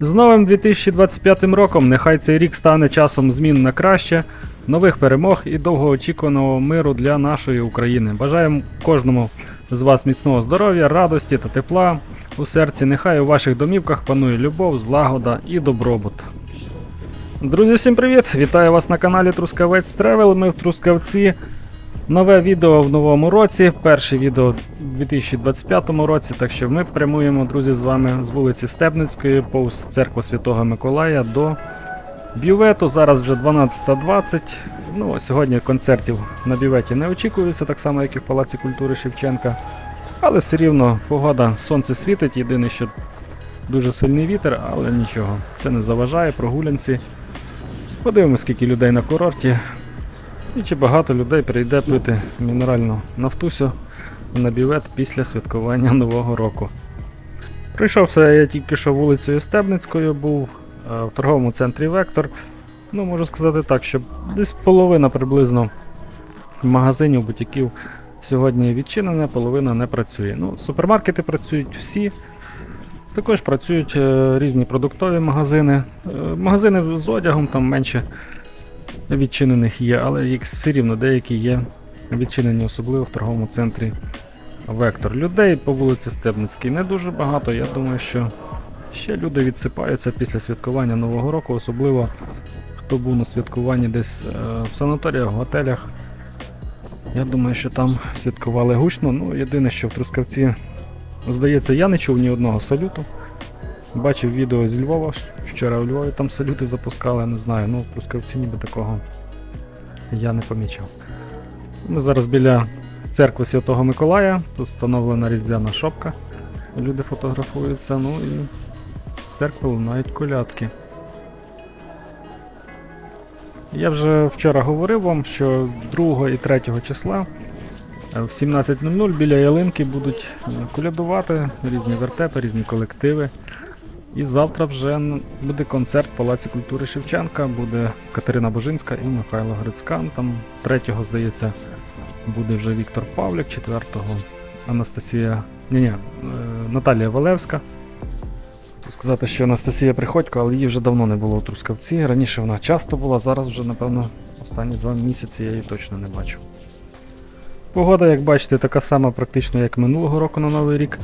З новим 2025 роком нехай цей рік стане часом змін на краще, нових перемог і довгоочікуваного миру для нашої України. Бажаємо кожному з вас міцного здоров'я, радості та тепла у серці. Нехай у ваших домівках панує любов, злагода і добробут. Друзі, всім привіт! Вітаю вас на каналі Трускавець Тревел. Ми в Трускавці. Нове відео в новому році. Перше відео у 2025 році. Так що ми прямуємо, друзі, з вами з вулиці Стебницької, повз церкви Святого Миколая до бювету. Зараз вже 12.20. Ну, сьогодні концертів на бюветі не очікується, так само, як і в Палаці культури Шевченка. Але все рівно погода, сонце світить. Єдине, що дуже сильний вітер, але нічого. Це не заважає прогулянці. Подивимось, скільки людей на курорті. І чи багато людей прийде пити мінеральну нафтусю на бівет після святкування Нового року. Прийшовся я тільки що вулицею Стебницькою, був е, в торговому центрі Вектор. Ну, можу сказати так, що десь половина приблизно магазинів, бутіків сьогодні відчинена, половина не працює. Ну, супермаркети працюють всі. Також працюють е, різні продуктові магазини. Е, магазини з одягом там менше відчинених є, але їх все рівно деякі є відчинені, особливо в торговому центрі Вектор. Людей по вулиці Стебницькій не дуже багато. Я думаю, що ще люди відсипаються після святкування Нового року, особливо хто був на святкуванні десь е, в санаторіях, в готелях. Я думаю, що там святкували гучно. Ну, єдине, що в Трускавці, здається, я не чув ні одного салюту. Бачив відео зі Львова, вчора у Львові там салюти запускали, не знаю, ну в Трускавці ніби такого я не помічав. Ми зараз біля церкви Святого Миколая, тут встановлена різдвяна шопка. Люди фотографуються, ну і з церкви лунають колядки. Я вже вчора говорив вам, що 2 і 3 числа е, в 17.00 біля ялинки будуть колядувати різні вертепи, різні колективи. І завтра вже буде концерт в Палаці культури Шевченка, буде Катерина Божинська і Михайло Грицька. Там третього, здається, буде вже Віктор Павлік, четвертого Анастасія. Ні, ні, Наталія Валевська. Хочу сказати, що Анастасія Приходько, але її вже давно не було у Трускавці. Раніше вона часто була, зараз вже, напевно, останні два місяці я її точно не бачу. Погода, як бачите, така сама практично, як минулого року на Новий рік.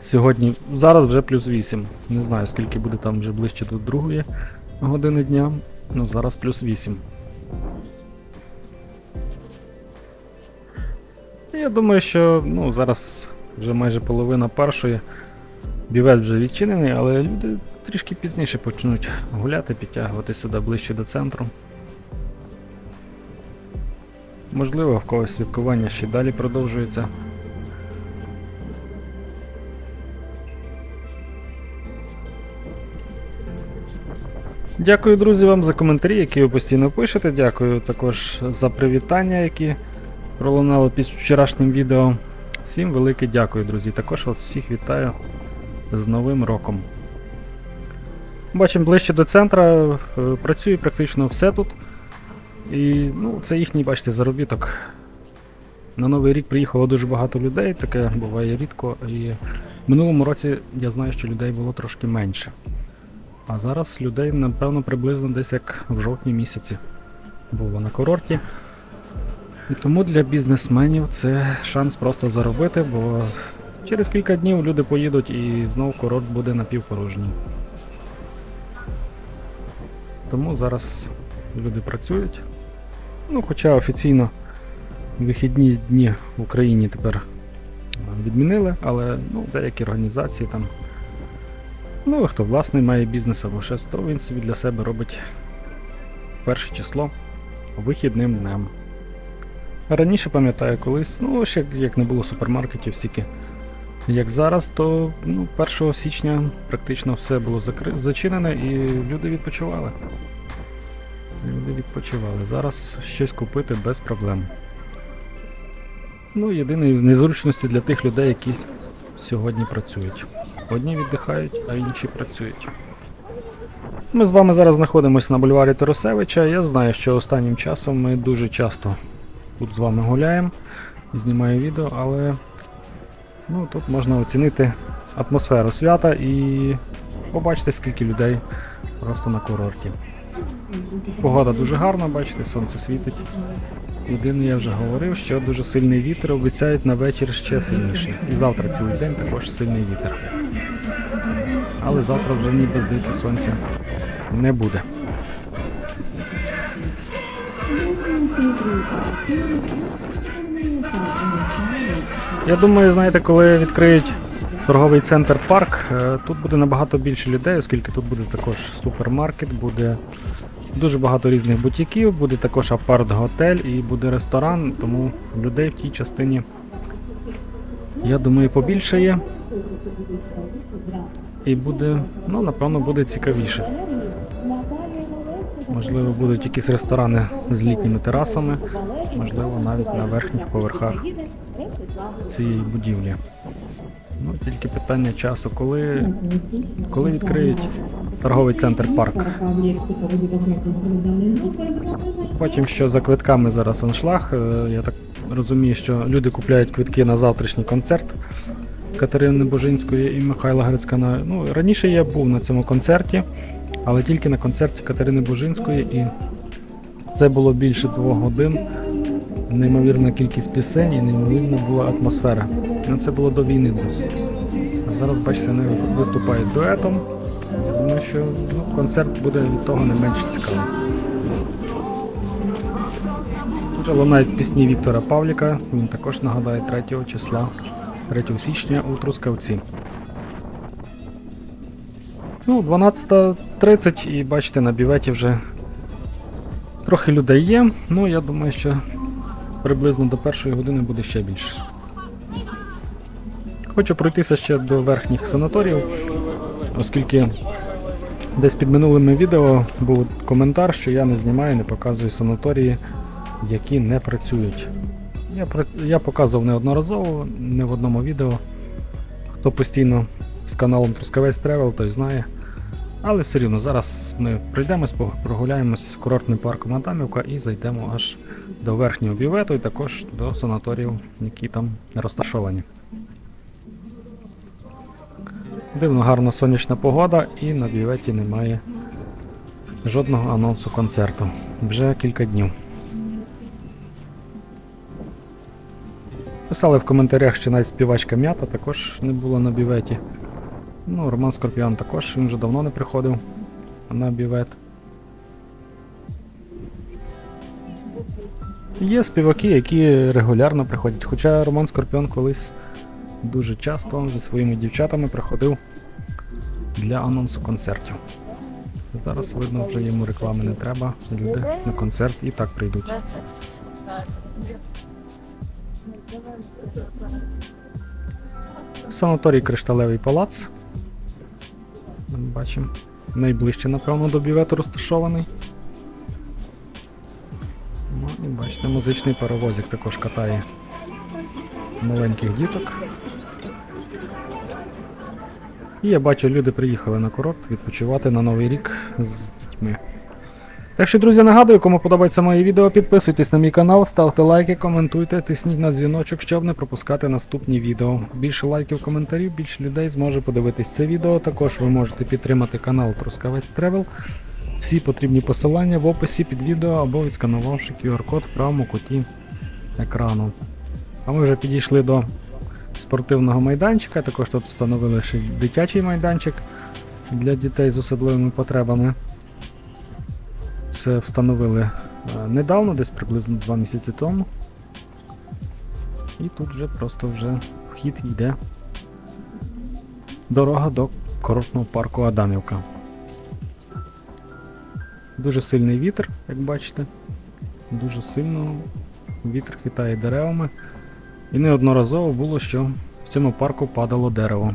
Сьогодні, зараз вже плюс 8. Не знаю, скільки буде там вже ближче до другої години дня. Ну, зараз плюс 8. Я думаю, що ну, зараз вже майже половина першої. Бівет вже відчинений, але люди трішки пізніше почнуть гуляти, підтягувати сюди ближче до центру. Можливо, в когось святкування ще далі продовжується. Дякую, друзі, вам за коментарі, які ви постійно пишете. Дякую також за привітання, які пролунали під вчорашнім відео. Всім велике дякую, друзі. Також вас всіх вітаю з Новим роком. Бачимо ближче до центра, е, працює практично все тут. І ну, це їхній, бачите, заробіток. На Новий рік приїхало дуже багато людей, таке буває рідко. І в минулому році я знаю, що людей було трошки менше. А зараз людей, напевно, приблизно десь як в жовтні місяці було на курорті. І тому для бізнесменів це шанс просто заробити, бо через кілька днів люди поїдуть і знову курорт буде напівпорожній. Тому зараз люди працюють. Ну, хоча офіційно вихідні дні в Україні тепер е, відмінили, але ну, деякі організації там Ну, хто власний має бізнес або щось, то він собі для себе робить перше число вихідним днем. Раніше пам'ятаю колись, ну ще як не було супермаркетів стільки, як зараз, то ну, 1 січня практично все було закри... зачинене і люди відпочивали. Люди відпочивали. Зараз щось купити без проблем. Ну, єдині незручності для тих людей, які сьогодні працюють. Одні віддихають, а інші працюють. Ми з вами зараз знаходимося на бульварі Тарасевича. Я знаю, що останнім часом ми дуже часто тут з вами гуляємо, знімаю відео, але ну, тут можна оцінити атмосферу свята і побачите, скільки людей просто на курорті. Погода дуже гарна, бачите, сонце світить. Єдине, я вже говорив, що дуже сильний вітер обіцяють на вечір ще сильніший. І завтра цілий день також сильний вітер. Але завтра вже ніби здається сонця не буде. Я думаю, знаєте, коли відкриють торговий центр парк, е, тут буде набагато більше людей, оскільки тут буде також супермаркет, буде дуже багато різних бутіків, буде також апарт-готель і буде ресторан, тому людей в тій частині, я думаю, побільшає. І буде, ну, напевно, буде цікавіше. Можливо, будуть якісь ресторани з літніми терасами, можливо, навіть на верхніх поверхах цієї будівлі. Ну, тільки питання часу, коли, коли відкриють торговий центр парк. Бачимо, що за квитками зараз аншлаг. Е, Я так розумію, що люди купляють квитки на завтрашній концерт Катерини Божинської і Михайла Грицькана. Ну, раніше я був на цьому концерті, але тільки на концерті Катерини Божинської, і це було більше двох годин. Неймовірна кількість пісень і неймовірна була атмосфера. Ну, це було до війни, друзі. А зараз, бачите, вони виступають дуетом. Я думаю, що ну, концерт буде від того не менш цікавий. Вже лунають пісні Віктора Павліка. Він також нагадає 3 числа, 3 січня у Трускавці. Ну, 12.30 і бачите, на біветі вже трохи людей є. Ну, я думаю, що приблизно до першої години буде ще більше. Хочу пройтися ще до верхніх санаторіїв, оскільки десь під минулими відео був коментар, що я не знімаю, не показую санаторії, які не працюють. Я, я показував неодноразово, не в одному відео. Хто постійно з каналом Трускавець Тревел, той знає. Але все рівно зараз ми пройдемось, пог- прогуляємось з курортним парком Адамівка і зайдемо аж до верхнього бювету і також до санаторіїв, які там розташовані. Дивно, гарна сонячна погода і на бюветі немає жодного анонсу концерту. Вже кілька днів. Писали в коментарях, що навіть співачка м'ята також не була на бюветі. Ну, Роман Скорпіон також, він вже давно не приходив на бювет. Є співаки, які регулярно приходять, хоча Роман Скорпіон колись дуже часто зі своїми дівчатами приходив для анонсу концертів. Зараз видно, вже йому реклами не треба. Люди на концерт і так прийдуть. Санаторій Кришталевий палац. Бачимо. Найближче, напевно, до бювету розташований. Ну і бачите, музичний паровозик також катає маленьких діток. І я бачу, люди приїхали на курорт відпочивати на Новий рік з дітьми. Так що, друзі, нагадую, кому подобається моє відео, підписуйтесь на мій канал, ставте лайки, коментуйте, тисніть на дзвіночок, щоб не пропускати наступні відео. Більше лайків, коментарів, більше людей зможе подивитись це відео. Також ви можете підтримати канал Трускавець Тревел. Всі потрібні посилання в описі під відео або відсканувавши QR-код в правому куті екрану. А ми вже підійшли до спортивного майданчика. Також тут встановили ще дитячий майданчик для дітей з особливими потребами. Це встановили е, недавно, десь приблизно 2 місяці тому. І тут вже просто вже вхід йде. Дорога до курортного парку Адамівка. Дуже сильний вітер, як бачите. Дуже сильно вітер хитає деревами. І неодноразово було, що в цьому парку падало дерево.